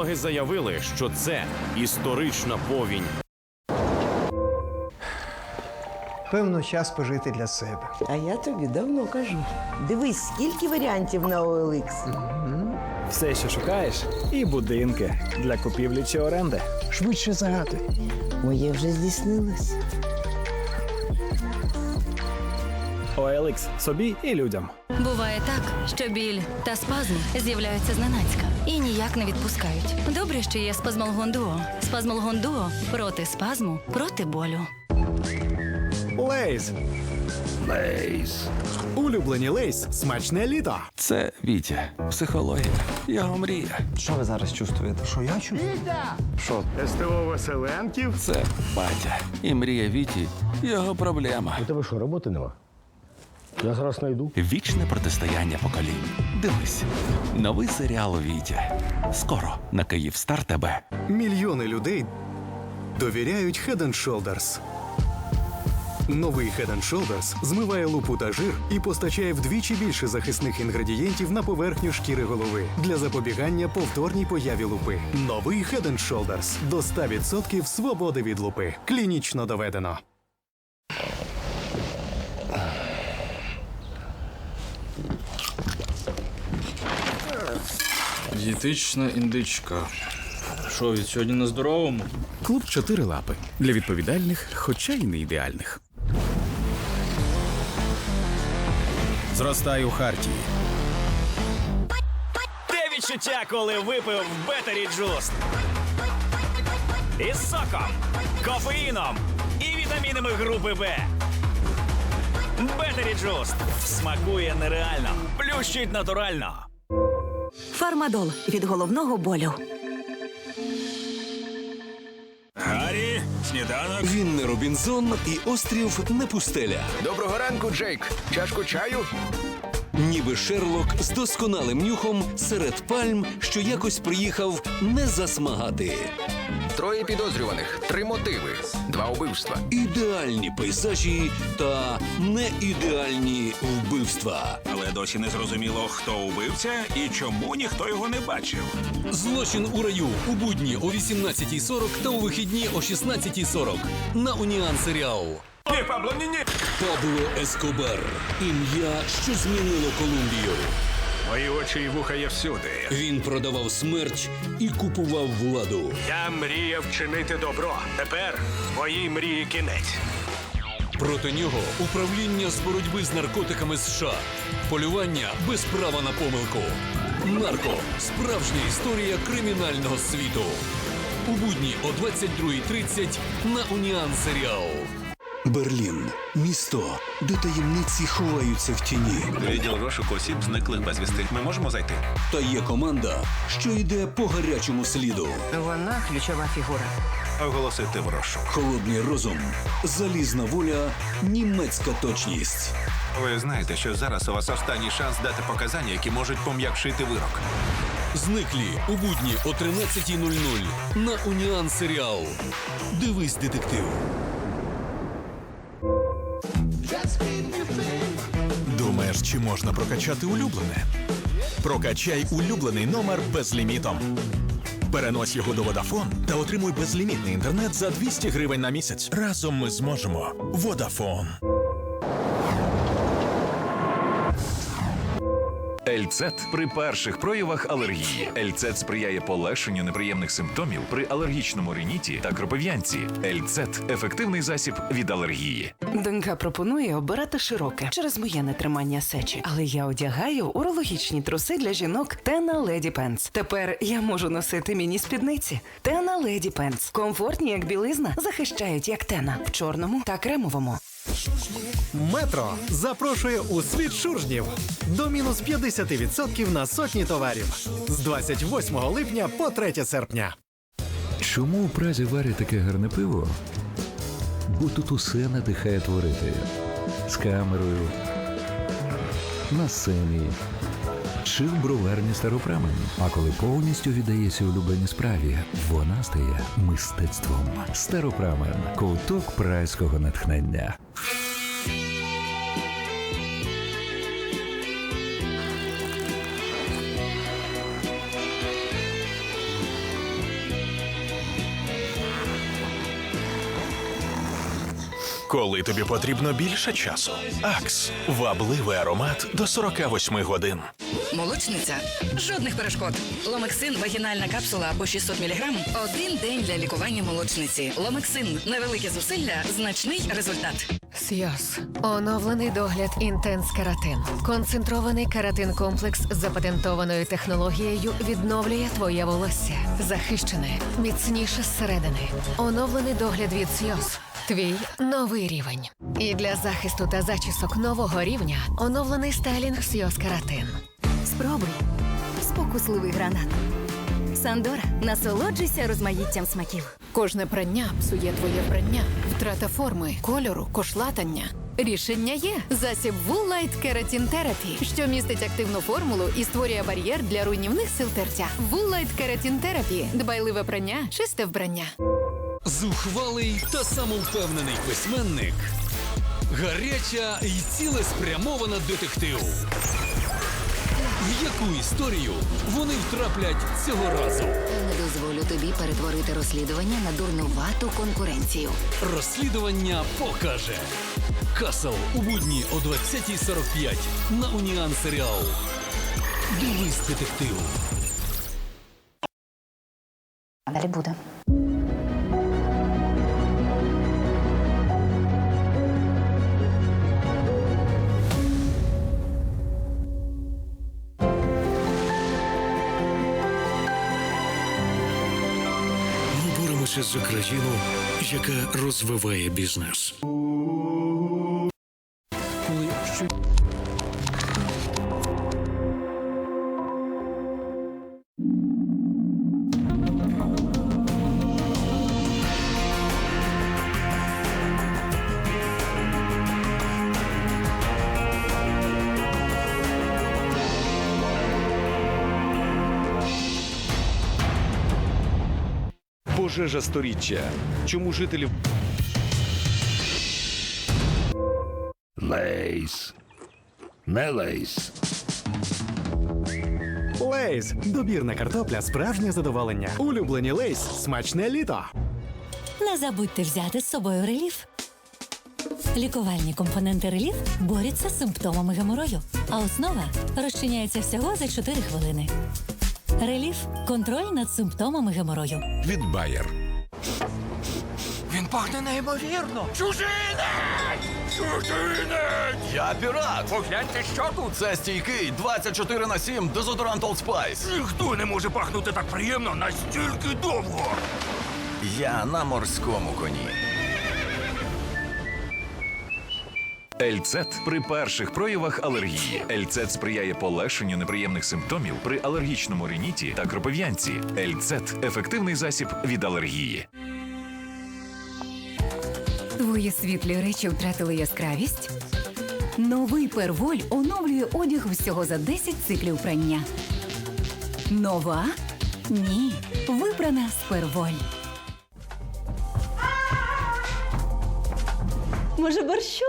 Ноги заявили, що це історична повінь. Певно, час пожити для себе. А я тобі давно кажу. Дивись, скільки варіантів на OLX. Все, що шукаєш, і будинки для купівлі чи оренди. Швидше загадуй. Моє вже здійснилось. OLX собі і людям. Буває так, що біль та спазм з'являються зненацька і ніяк не відпускають. Добре, що є спазмолгон дуо. Спазмолгон дуо проти спазму, проти болю. Лейз. Лейз. Улюблені Лейз. Смачне літо. Це Вітя, психологія, його мрія. Що ви зараз чувствуєте? Що я чую? СТО Веселенків. Це батя. І мрія Віті його проблема. У тебе що, роботи нема? Я зараз знайду. Вічне протистояння поколінь. Дивись, новий серіал Вітя. Скоро на Київстар ТБ. Мільйони людей довіряють Head and Shoulders. Новий Head and Shoulders змиває лупу та жир і постачає вдвічі більше захисних інгредієнтів на поверхню шкіри голови для запобігання повторній появі лупи. Новий Head and Shoulders до 100% свободи від лупи. Клінічно доведено. Дієтична індичка. Що, від сьогодні на здоровому? Клуб чотири лапи для відповідальних, хоча й не ідеальних. Зростай у Хартії. Те відчуття, коли випив Бетері Джуст. Із соком, кофеїном і вітамінами групи Б. Бетері Джуст. Смакує нереально, плющить натурально. Фармадол від головного болю. Гаррі, сніданок. Він не Робінзон і острів не пустеля. Доброго ранку, Джейк. Чашку чаю? Ніби Шерлок з досконалим нюхом серед пальм, що якось приїхав не засмагати. Троє підозрюваних, три мотиви, два убивства. Ідеальні пейзажі та неідеальні вбивства. Але досі не зрозуміло, хто убивця і чому ніхто його не бачив. Злочин у раю у будні о 18.40 та у вихідні о 16.40 на Уніан Серіал. Ні, Пабло, ні, ні. Пабло Ескобар. Ім'я, що змінило Колумбію. Мої очі і вуха є всюди. Він продавав смерть і купував владу. Я мріяв чинити добро. Тепер моїй мрії кінець. Проти нього управління з боротьби з наркотиками США. Полювання без права на помилку. Нарко. Справжня історія кримінального світу. У будні о 22.30 на Уніан Серіал. Берлін місто, де таємниці ховаються в тіні. Відділ розшуку осіб зниклих безвісти. Ми можемо зайти. Та є команда, що йде по гарячому сліду. Вона ключова фігура. Оголосити в розшук. Холодний розум, залізна воля, німецька точність. Ви знаєте, що зараз у вас останній шанс дати показання, які можуть пом'якшити вирок. Зниклі у будні о 13.00 на Уніан Серіал. Дивись, детектив. Чи можна прокачати улюблене? Прокачай улюблений номер безлімітом. Перенось його до Vodafone та отримуй безлімітний інтернет за 200 гривень на місяць. Разом ми зможемо. Vodafone. Ельцет при перших проявах алергії. Ельцет сприяє полегшенню неприємних симптомів при алергічному риніті та кропив'янці. Ельцет ефективний засіб від алергії. Донька пропонує обирати широке через моє нетримання сечі. Але я одягаю урологічні труси для жінок Тена Леді Пенс. Тепер я можу носити міні-спідниці. Тена Леді Пенс. Комфортні, як білизна, захищають як тена в чорному та кремовому. Метро запрошує у світ шуржнів до мінус 50% на сотні товарів з 28 липня по 3 серпня. Чому у Празі варять таке гарне пиво? Бо тут усе надихає творити. З камерою, на сцені чи в броварні старопрамен. А коли повністю віддається улюбленій справі, вона стає мистецтвом. Старопрамен ковток прайського натхнення. Коли тобі потрібно більше часу. Акс вабливий аромат до 48 годин. Молочниця. Жодних перешкод. Ломексин вагінальна капсула по 600 мг. Один день для лікування молочниці. Ломексин. Невелике зусилля, значний результат. Сйоз. Оновлений догляд Інтенс Каратин. Концентрований каратин комплекс з запатентованою технологією відновлює твоє волосся. Захищене, міцніше зсередини. Оновлений догляд від Сйоз. Твій новий рівень. І для захисту та зачісок нового рівня оновлений стайлінг Сйоз Каратин. Спробуй. Спокусливий гранат. Сандора, насолоджуйся розмаїттям смаків. Кожне прання псує твоє вбрання. Втрата форми, кольору, кошлатання. Рішення є засіб Wool Light Keratin Therapy, що містить активну формулу і створює бар'єр для руйнівних сил тертя. Wool Light Keratin Therapy – дбайливе прання, чисте вбрання. Зухвалий та самовпевнений письменник. Гаряча і цілеспрямована детектив. В яку історію вони втраплять цього разу? Не дозволю тобі перетворити розслідування на дурнувату конкуренцію. Розслідування покаже. Касл у будні о 20.45 на Уніан Серіал. Дивись детектив. А далі буде. Боремося за країну, яка розвиває бізнес. Пожежа сторіччя. Чому жителі Лейс. Не лейс. Лейс. Добірна картопля, справжнє задоволення. Улюблені Лейс. Смачне літо. Не забудьте взяти з собою реліф. Лікувальні компоненти реліф борються з симптомами геморою, а основа розчиняється всього за 4 хвилини. Реліф контроль над симптомами геморою. Від Bayer. Він пахне неймовірно. Чужинець! Чужинець! Я пірат! Погляньте, що тут. Це стійкий 24 на 7 дезодорант Old Spice. Ніхто не може пахнути так приємно настільки довго. Я на морському коні. Ельцет при перших проявах алергії. Ельцет сприяє полегшенню неприємних симптомів при алергічному рініті та кропив'янці. Ельцет ефективний засіб від алергії. Твої світлі речі втратили яскравість? Новий перволь оновлює одяг всього за 10 циклів прання. Нова? Ні. Вибрана з перволь. Може, борщу?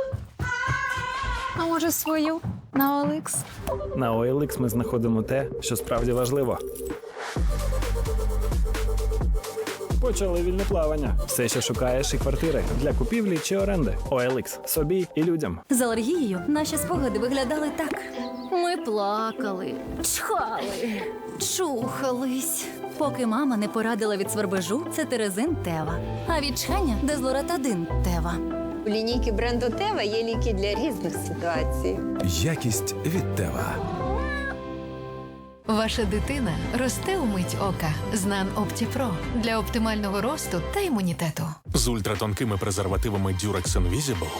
А може, свою на Олекс? на OLX ми знаходимо те, що справді важливо. Почали вільне плавання. Все, що шукаєш, і квартири для купівлі чи оренди. OLX. собі і людям. З алергією наші спогади виглядали так. Ми плакали, чхали, чухались. Поки мама не порадила від свербежу цетерезин Тева, а від чхання дезлоратадин Тева. У лінійки бренду Тева є ліки для різних ситуацій. Якість від Тева. Ваша дитина росте у мить ока. Знан Оптіпро для оптимального росту та імунітету. З ультратонкими презервативами Durex Invisible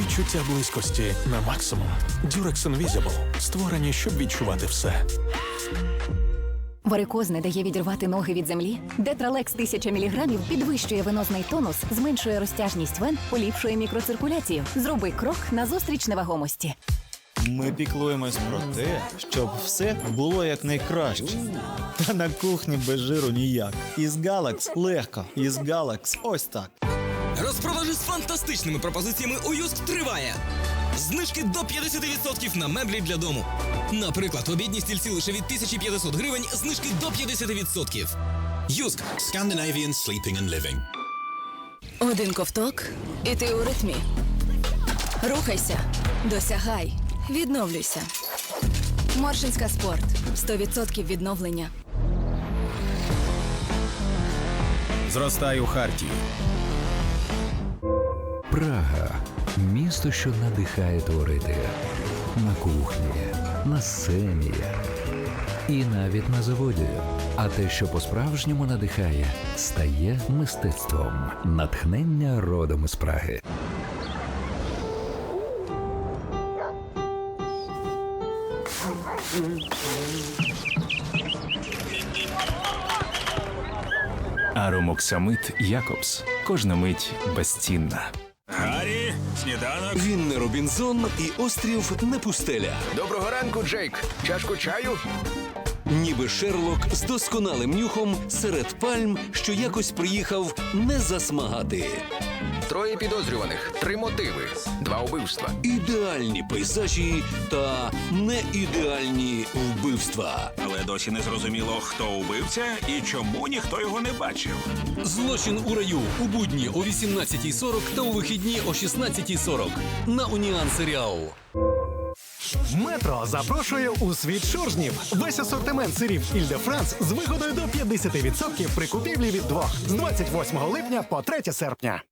відчуття близькості на максимум. Durex Invisible створені, щоб відчувати все. Варикоз не дає відірвати ноги від землі. Детралекс 1000 мг підвищує венозний тонус, зменшує розтяжність вен, поліпшує мікроциркуляцію. Зроби крок назустріч невагомості. Ми піклуємось про те, щоб все було якнайкраще. Та на кухні без жиру ніяк. Із Галакс легко. Із Галакс ось так. Розпродажі з фантастичними пропозиціями у Юск триває. Знижки до 50% на меблі для дому. Наприклад, обідні стільці лише від 1500 гривень, знижки до 50%. Юск Scandinavian Sleeping and Living. Один ковток, і ти у ритмі. Рухайся, досягай, відновлюйся. Моршинська спорт 100% відновлення. Зростай у Хартії. Прага місто, що надихає творити на кухні, на сцені і навіть на заводі. А те, що по-справжньому надихає, стає мистецтвом. Натхнення родом із Праги. Аромоксамит Якобс. Кожна мить безцінна. Гаррі, сніданок. Він не Робінзон і острів не пустеля. Доброго ранку, Джейк. Чашку чаю? Ніби Шерлок з досконалим нюхом серед пальм, що якось приїхав не засмагати. Троє підозрюваних, три мотиви, два убивства. Ідеальні пейзажі та неідеальні вбивства. Але досі не зрозуміло, хто убивця і чому ніхто його не бачив. Злочин у раю у будні о 18.40 та у вихідні о 16.40 на Уніан Серіал. Метро запрошує у світ шуржнів. Весь асортимент сирів Іль-де-Франс з вигодою до 50% при купівлі від двох з 28 липня по 3 серпня.